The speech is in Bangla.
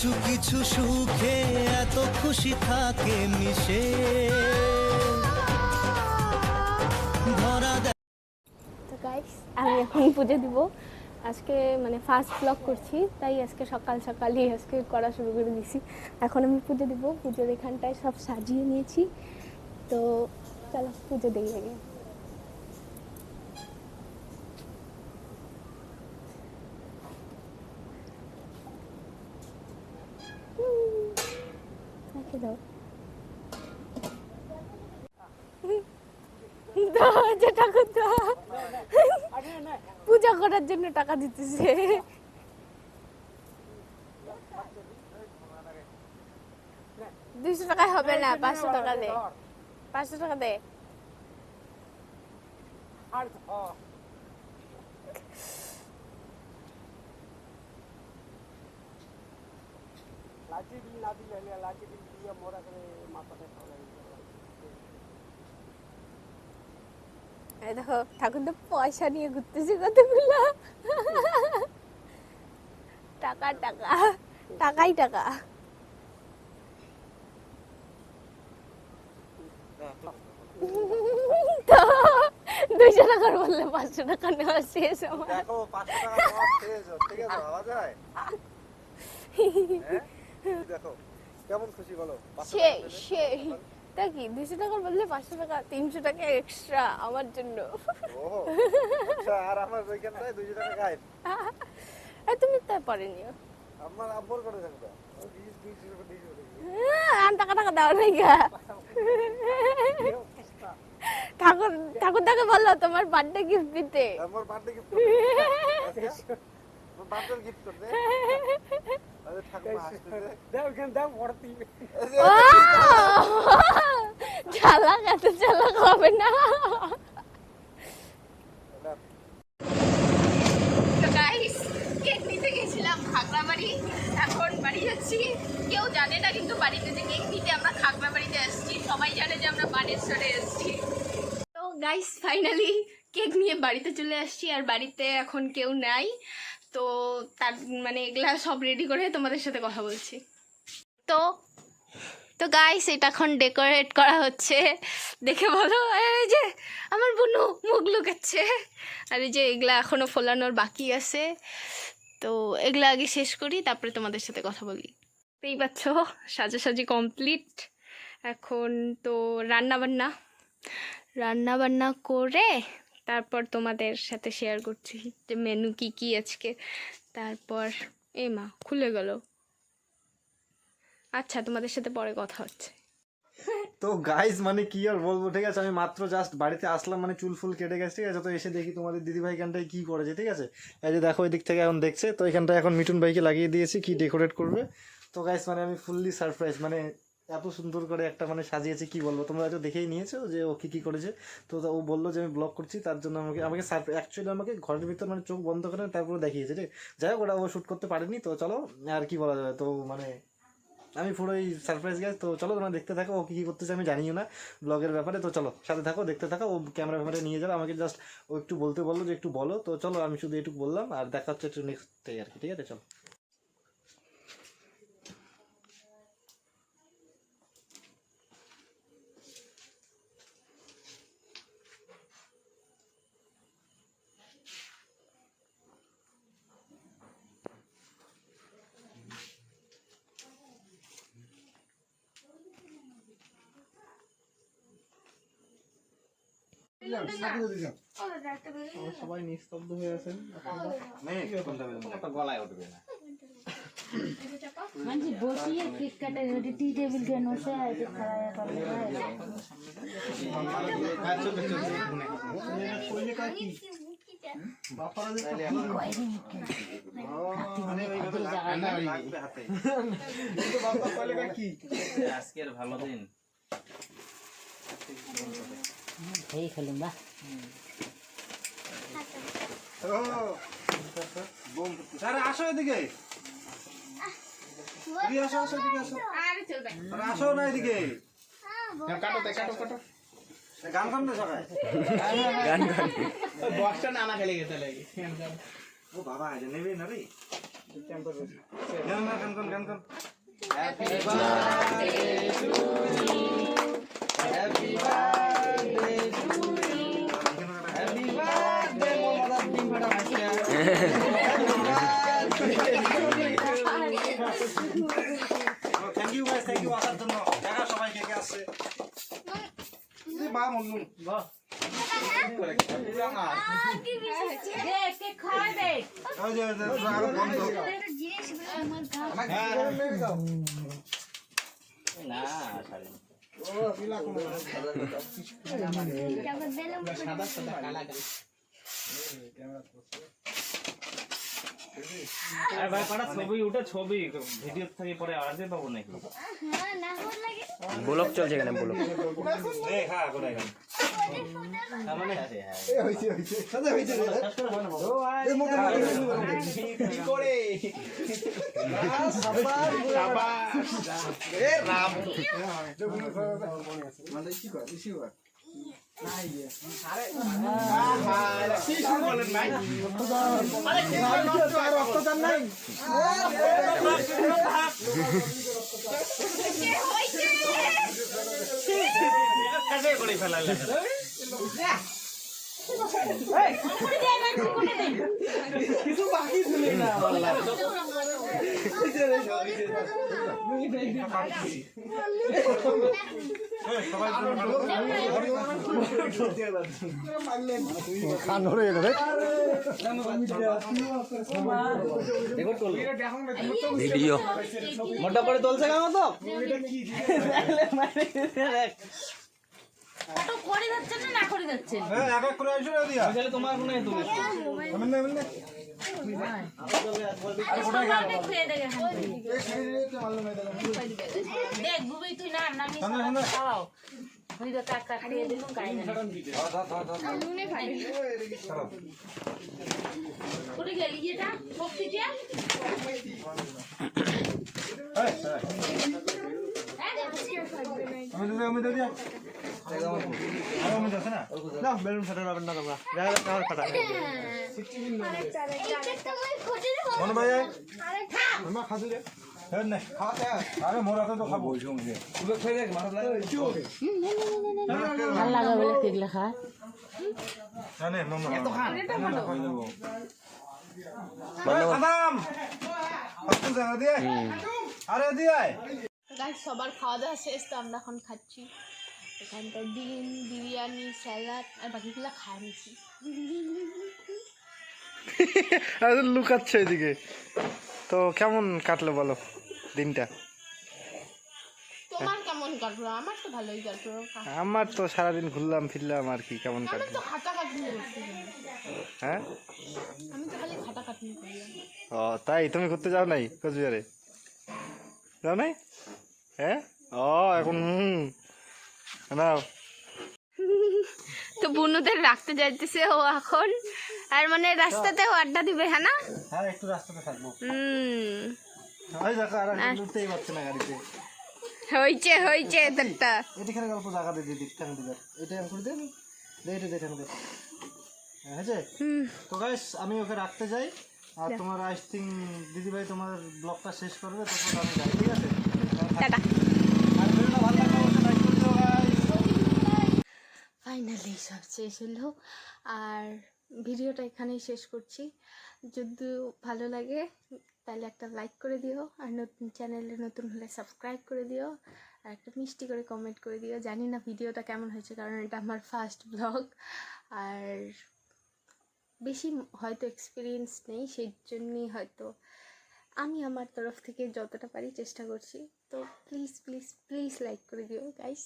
কিছু কিছু সুখে এত খুশি থাকে মিশে। আমি এখন পুজো দিব। আজকে মানে ফার্স্ট ব্লগ করছি, তাই আজকে সকাল সকালই আজকে করা শুরু করে দিছি। এখন আমি পুজো দিব। পুজোর এখানটায় সব সাজিয়ে নিয়েছি। তো চলো পুজো দিই আগে হুম, রেখে দাও দাও যে টাকা পূজা করার জন্য টাকা দিতেছে। দুইশো টাকায় হবে না, পাঁচশো টাকা দে। পাঁচশো টাকা দে। লাঠি দিন না দিলে লাঠি দিন দিয়ে মোরা করে এই দেখো ঠাকুর তো পয়সা নিয়ে ঘুরতেছি কতগুলো টাকা টাকা টাকাই টাকা। তো দুইশো টাকার বললে পাঁচশো টাকা নেওয়া শেষ আমার। দেখো পাঁচশো টাকা তোমার শেষ ঠিক আছে ভাবা যায়। হ্যাঁ? দেখো কেমন খুশি বলো? সেই সেই। তা কি? দুইশো টাকার বললে পাঁচশো টাকা তিনশো টাকা এক্সট্রা আমার জন্য। আচ্ছা আর আমার ওইখানটায় দুইশো টাকা গায়েব তুমি তাই পরে নিও। আমার আব্বর করে থাকবে। টাকা দাও নাই গা ঠাকুর ঠাকুর তাকে বলল তোমার বার্থডে গিফট দিতে। আমার বার্থডে গিফট আমার বার্থডে গিফট করতে আরে ঠাকুর হাসতেছে ও! চালাক এত হবে না। কেক নিতে গেছিলাম খাগড়াবাড়ি। এখন বাড়ি যাচ্ছি। কেউ জানে না কিন্তু বাড়িতে যে কেক নিতে আমরা খাগড়াবাড়িতে আসছি। সবাই জানে যে আমরা বানেশ্বরে এসেছি। তো গাইস ফাইনালি কেক নিয়ে বাড়িতে চলে আসছি আর বাড়িতে এখন কেউ নাই। তো তার মানে এগুলা সব রেডি করে তোমাদের সাথে কথা বলছি। তো তো গাইস এটা এখন ডেকোরেট করা হচ্ছে। দেখে বলো এই যে আমার বোনু মুখ লুকাচ্ছে। আর এই যে এগুলা এখনও ফোলানোর বাকি আছে। তো এগুলা আগে শেষ করি, তারপরে তোমাদের সাথে কথা বলি। দেখতেই পাচ্ছ, সাজাসাজি কমপ্লিট এখন তো রান্না বান্না রান্না বান্না করে তারপর তোমাদের সাথে শেয়ার করছি যে মেনু কি কি আজকে। তারপর এ মা, খুলে গেল। আচ্ছা তোমাদের সাথে পরে কথা হচ্ছে। তো গাইস মানে কি আর বলব? ঠিক আছে, আমি মাত্র জাস্ট বাড়িতে আসলাম মানে চুল ফুল কেটে গেছে, ঠিক আছে? তো এসে দেখি তোমাদের দিদি ভাই এখানটায় কি করেছে, ঠিক আছে? এই যে দেখো ওই দিক থেকে এখন দেখছে, তো এখানটায় এখন মিঠুন ভাইকে লাগিয়ে দিয়েছি, কি ডেকোরেট করবে। তো গাইস মানে আমি ফুললি সারপ্রাইজ মানে এত সুন্দর করে একটা মানে সাজিয়েছে, কি বলব? তোমরা হয়তো দেখেই নিয়েছো যে ও কি কি করেছে। তো তা ও বলল যে আমি ব্লগ করছি, তার জন্য আমাকে আমাকে সারপ্রাইজ অ্যাকচুয়ালি আমাকে ঘরের ভিতর মানে চোখ বন্ধ করে তারপরে দেখিয়েছে, ঠিক? যাই হোক, ওটা ও শ্যুট করতে পারেনি, তো চলো, আর কি বলা যাবে তো মানে আমি পুরোই সারপ্রাইজ গেছ তো চলো তোমরা দেখতে থাকো, ও কী কী করতেছে আমি জানিও না ব্লগের ব্যাপারে, তো চলো সাথে থাকো, দেখতে থাকো, ও ক্যামেরা ফ্যামেরা নিয়ে যাবে, আমাকে জাস্ট ও একটু বলতে বলল যে একটু বলো, তো চলো আমি শুধু এটুকু বললাম, আর দেখা হচ্ছে একটু নেক্সট আর কি, ঠিক আছে, চলো। সবাই নিস্তব্ধ হয়ে আছেন গলায় উঠবে না মানে বসিয়ে কেক কাটে ওটি টি টেবিল কেন সে আইতে খাওয়া করে আজকের ভালো দিন এই খেলুন বা আরে আসো এদিকে। আসো আসো এদিকে আসো। আরে আসো না এদিকে। কাটো কাটো কাটো গান গান না সবাই। বক্সটা নানা খেলে গেছে লাগে ও বাবা আজ নেবে না রে? গান না, গান কর, গান কর। Thank you guys thank you আসার জন্য দেখা সবাই কে কে আসছে বাহ যে, আরও ভাই কটা ছবি উঠে ছবি ভিডিও থেকে পরে আনতে পাবো নাকি ব্লক চলছে এখানে ব্লক করে মানে আছে হ্যাঁ কাছে করে ফেলালে খান ধরে গেল রে ভিডিও। মোটা করে তুলছে কেন ফটো করে না না করে যাচ্ছেন? হ্যাঁ এক এক করে আইসো দিয়া। তোমার মনে হয় তুলে আমি দিদি আমি দিদি মনে হ্যাঁ ভালো লাগা। বলে কেগলা খা জানে মামা এত খান। বন্ধ কর। জানা দিয়ে আরে দিয়ে সবার খাওয়া দাওয়া শেষ তো আমরা এখন খাচ্ছি। এখানটা ডিম বিরিয়ানি স্যালাড আর বাকিগুলো খাওয়া নিয়েছি আরে লুকাচ্ছে এদিকে। তো কেমন কাটলো বলো দিনটা? তোমার কেমন কাটলো? আমার তো ভালোই কাটলো। আমার তো সারাদিন ঘুরলাম ফিরলাম আর কি কেমন আমি কাটলো? তো খাটাখাটনি করছি। হ্যাঁ? আমি তো খালি খাটাখাটনি করলাম ও তাই? তুমি ঘুরতে যাও নাই কোচবিহারে? যাও নাই? হ্যাঁ? ও এখন হুম। নাও। তো বুনুদের রাখতে যাইতেছে ও এখন। আর মানে রাস্তাতেও আড্ডা দিবে হ্যাঁ না? হ্যাঁ একটু রাস্তাতে থাকব। হুম। ওই দেখো আর উঠতেই পারছে না গাড়িতে। হয়েছে হয়েছে তোরটা এদিকে জায়গা দিয়ে দিবে এটা আমি করে দেন। এটা হ্যাঁ, হয়েছে? তো গাইস আমি ওকে রাখতে যাই। আর তোমার আই থিঙ্ক দিদিভাই তোমার ব্লগটা শেষ করবে তখন আমি যাই ঠিক আছে? টাটা আর ভিডিওটা ভালো লাগলে অবশ্যই লাইক করে দিও guys। হলো আর ভিডিওটা এখানেই শেষ করছি। যদি ভালো লাগে, তাহলে একটা লাইক করে দিও। আর নতুন চ্যানেলে নতুন হলে সাবস্ক্রাইব করে দিও। আর একটা মিষ্টি করে কমেন্ট করে দিও। জানি না ভিডিওটা কেমন হয়েছে, কারণ এটা আমার ফার্স্ট ব্লগ আর বেশি হয়তো এক্সপিরিয়েন্স নেই, সেই জন্যই হয়তো আমি আমার তরফ থেকে যতটা পারি চেষ্টা করছি। তো প্লিজ প্লিজ প্লিজ লাইক করে দিও গাইস